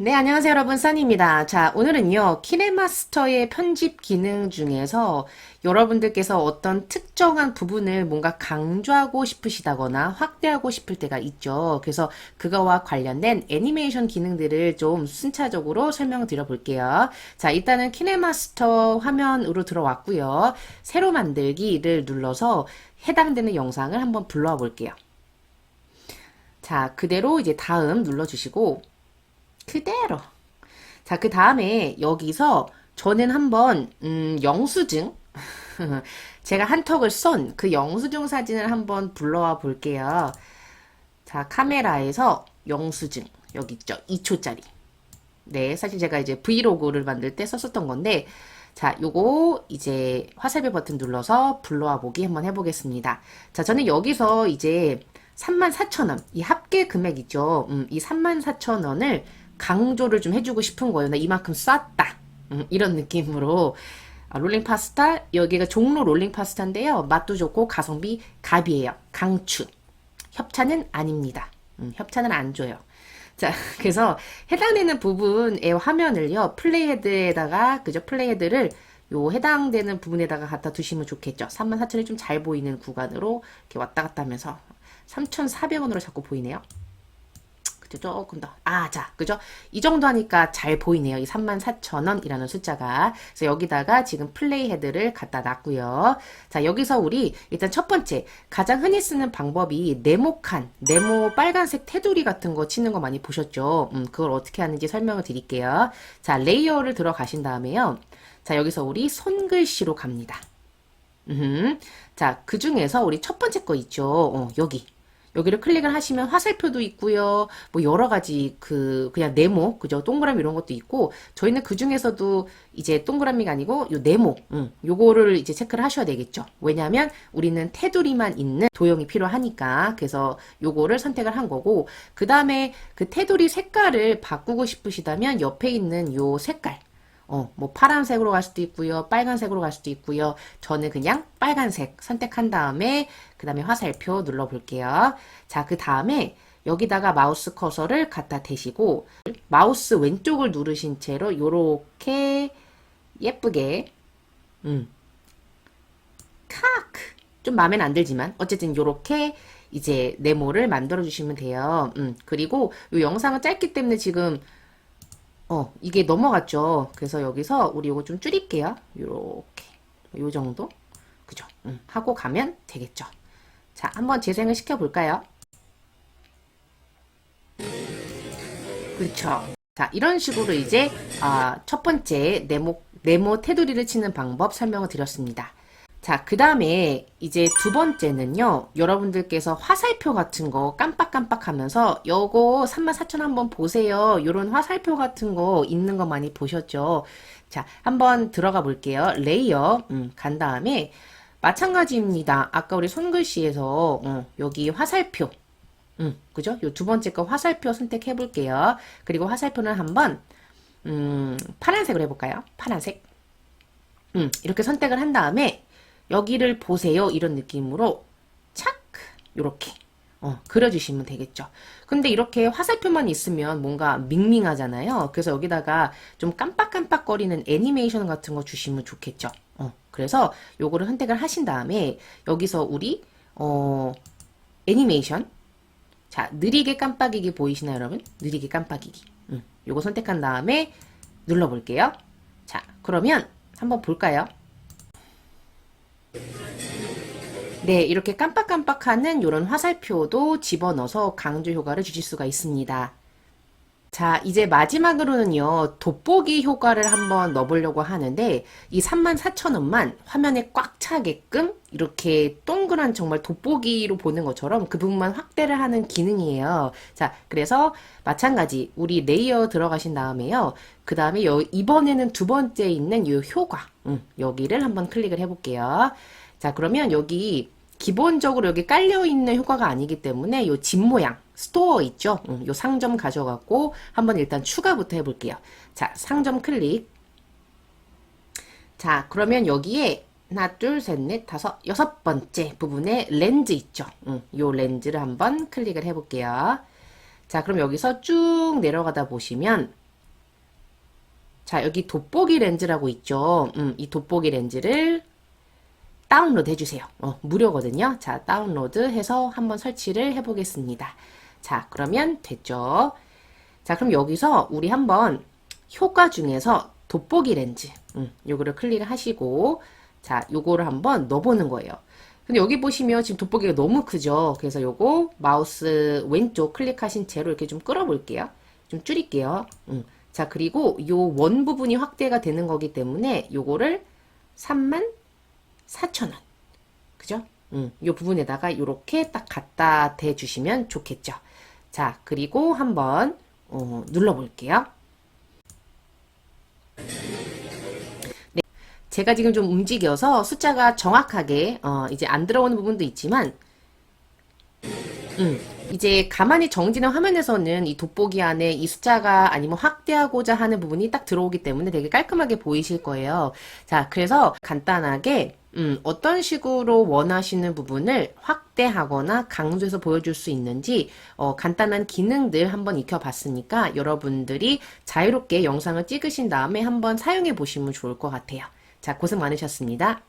네, 안녕하세요, 여러분. 써니입니다. 자, 오늘은요, 키네마스터의 편집 기능 중에서 여러분들께서 어떤 특정한 부분을 뭔가 강조하고 싶으시다거나 확대하고 싶을 때가 있죠. 그래서 그거와 관련된 애니메이션 기능들을 좀 순차적으로 설명드려 볼게요. 자, 일단은 키네마스터 화면으로 들어왔고요. 새로 만들기를 눌러서 해당되는 영상을 한번 불러와 볼게요. 자, 그대로 이제 다음 눌러주시고, 그대로. 자, 그 다음에 여기서 저는 한번, 음, 영수증. 제가 한턱을 쏜 그 영수증 사진을 한번 불러와 볼게요. 자, 카메라에서 영수증. 여기 있죠. 2초짜리. 네, 사실 제가 이제 브이로그를 만들 때 썼었던 건데, 자, 요거 이제 화살표 버튼 눌러서 불러와 보기 한번 해보겠습니다. 자, 저는 여기서 이제 34,000원, 이 합계 금액 있죠. 음, 이 34,000원을 강조를 좀 해주고 싶은 거예요. 나 이만큼 쐈다. 음, 이런 느낌으로. 아, 롤링 파스타, 여기가 종로 롤링 파스타인데요. 맛도 좋고 가성비 갑이에요. 강추. 협찬은 아닙니다. 음, 협찬은 안 줘요. 자, 그래서 해당되는 부분의 화면을요, 플레이헤드에다가, 그죠? 플레이헤드를 요 해당되는 부분에다가 갖다 두시면 좋겠죠. 34,000이 좀 잘 보이는 구간으로 이렇게 왔다 갔다 하면서 3,400원으로 자꾸 보이네요. 그죠? 조금 더. 아, 자, 그죠? 이 정도 하니까 잘 보이네요. 이 34,000원이라는 숫자가. 그래서 여기다가 지금 플레이 헤드를 갖다 놨고요. 자, 여기서 우리 일단 첫 번째, 가장 흔히 쓰는 방법이 네모칸, 네모 빨간색 테두리 같은 거 치는 거 많이 보셨죠? 음, 그걸 어떻게 하는지 설명을 드릴게요. 자, 레이어를 들어가신 다음에요. 자, 여기서 우리 손글씨로 갑니다. 음, 자, 그 중에서 우리 첫 번째 거 있죠? 어, 여기. 여기를 클릭을 하시면 화살표도 있고요. 뭐 여러 가지 그 그냥 네모 그죠? 동그라미 이런 것도 있고 저희는 그 중에서도 이제 동그라미가 아니고 요 네모 음, 요거를 이제 체크를 하셔야 되겠죠. 왜냐하면 우리는 테두리만 있는 도형이 필요하니까 그래서 요거를 선택을 한 거고 그 다음에 그 테두리 색깔을 바꾸고 싶으시다면 옆에 있는 요 색깔 어, 뭐 파란색으로 갈 수도 있고요. 빨간색으로 갈 수도 있고요. 저는 그냥 빨간색 선택한 다음에 그 다음에 화살표 눌러 볼게요. 자, 그 다음에 여기다가 마우스 커서를 갖다 대시고 마우스 왼쪽을 누르신 채로 요렇게 예쁘게 음. 카크 좀 마음엔 안 들지만 어쨌든 요렇게 이제 네모를 만들어 주시면 돼요. 음. 그리고 요 영상은 짧기 때문에 지금 어, 이게 넘어갔죠. 그래서 여기서 우리 이거 좀 줄일게요. 요렇게. 요 정도? 그죠? 음, 하고 가면 되겠죠. 자, 한번 재생을 시켜볼까요? 그렇죠. 자, 이런 식으로 이제 아, 첫 번째 네모, 네모 테두리를 치는 방법 설명을 드렸습니다. 자, 그 다음에 이제 두 번째는요, 여러분들께서 화살표 같은 거 깜빡깜빡 하면서 요거 34,000 한번 보세요. 요런 화살표 같은 거 있는 거 많이 보셨죠? 자, 한번 들어가 볼게요. 레이어, 음, 간 다음에 마찬가지입니다. 아까 우리 손글씨에서, 어, 여기 화살표, 음, 그죠? 요 두 번째 거 화살표 선택해 볼게요. 그리고 화살표는 한번, 음, 파란색으로 해볼까요? 파란색. 음, 이렇게 선택을 한 다음에, 여기를 보세요. 이런 느낌으로 착 이렇게 어, 그려주시면 되겠죠. 근데 이렇게 화살표만 있으면 뭔가 밍밍하잖아요. 그래서 여기다가 좀 깜빡깜빡거리는 애니메이션 같은 거 주시면 좋겠죠. 어, 그래서 요거를 선택을 하신 다음에 여기서 우리 어, 애니메이션 자 느리게 깜빡이기 보이시나요 여러분? 느리게 깜빡이기 음, 요거 선택한 다음에 눌러볼게요. 자 그러면 한번 볼까요? 네, 이렇게 깜빡깜빡하는 이런 화살표도 집어넣어서 강조 효과를 주실 수가 있습니다. 자, 이제 마지막으로는요, 돋보기 효과를 한번 넣어보려고 하는데, 이 34,000원만 화면에 꽉 차게끔 이렇게 동그란 정말 돋보기로 보는 것처럼 그 부분만 확대를 하는 기능이에요. 자, 그래서 마찬가지, 우리 레이어 들어가신 다음에요. 그 다음에 이번에는 두 번째 있는 이 효과, 음, 여기를 한번 클릭을 해볼게요. 자, 그러면 여기 기본적으로 여기 깔려 있는 효과가 아니기 때문에 요집 모양 스토어 있죠? 음, 요 상점 가져갖고 한번 일단 추가부터 해볼게요. 자, 상점 클릭. 자, 그러면 여기에 하나, 둘, 셋, 넷, 다섯, 여섯 번째 부분에 렌즈 있죠? 음, 요 렌즈를 한번 클릭을 해볼게요. 자, 그럼 여기서 쭉 내려가다 보시면 자, 여기 돋보기 렌즈라고 있죠. 음, 이 돋보기 렌즈를 다운로드 해주세요. 어, 무료거든요. 자, 다운로드 해서 한번 설치를 해보겠습니다. 자, 그러면 됐죠. 자, 그럼 여기서 우리 한번 효과 중에서 돋보기 렌즈, 음, 요거를 클릭을 하시고, 자, 요거를 한번 넣어보는 거예요. 근데 여기 보시면 지금 돋보기가 너무 크죠? 그래서 요거 마우스 왼쪽 클릭하신 채로 이렇게 좀 끌어볼게요. 좀 줄일게요. 음. 자, 그리고 요 원 부분이 확대가 되는 거기 때문에 요거를 3만 4천 원. 그죠? 음, 요 부분에다가 이렇게 딱 갖다 대 주시면 좋겠죠. 자, 그리고 한번 어, 눌러 볼게요. 네. 제가 지금 좀 움직여서 숫자가 정확하게 어, 이제 안 들어오는 부분도 있지만 음, 이제 가만히 정지는 화면에서는 이 돋보기 안에 이 숫자가 아니면 확대하고자 하는 부분이 딱 들어오기 때문에 되게 깔끔하게 보이실 거예요. 자, 그래서 간단하게 음, 어떤 식으로 원하시는 부분을 확대하거나 강조해서 보여줄 수 있는지 어, 간단한 기능들 한번 익혀봤으니까 여러분들이 자유롭게 영상을 찍으신 다음에 한번 사용해 보시면 좋을 것 같아요. 자, 고생 많으셨습니다.